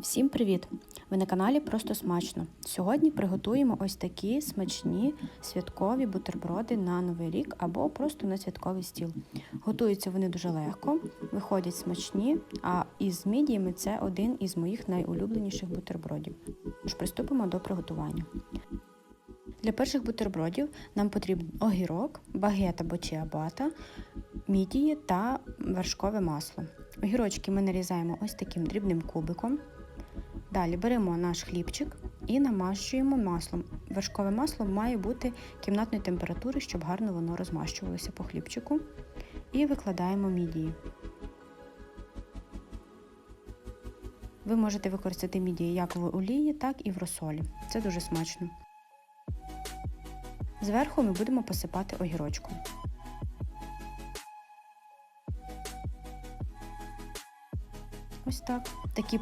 Всім привіт! Ви на каналі Просто Смачно. Сьогодні приготуємо ось такі смачні святкові бутерброди на Новий рік або просто на святковий стіл. Готуються вони дуже легко, виходять смачні, а із мідіями це один із моїх найулюбленіших бутербродів. Тож приступимо до приготування. Для перших бутербродів нам потрібен огірок, багет або чиабата, мідії та вершкове масло. Огірочки ми нарізаємо ось таким дрібним кубиком. Далі беремо наш хлібчик і намащуємо маслом. Вершкове масло має бути кімнатної температури, щоб гарно воно розмащувалося по хлібчику. І викладаємо мідії. Ви можете використати мідії як в олії, так і в розсолі. Це дуже смачно. Зверху ми будемо посипати огірочком. Ось так. Такі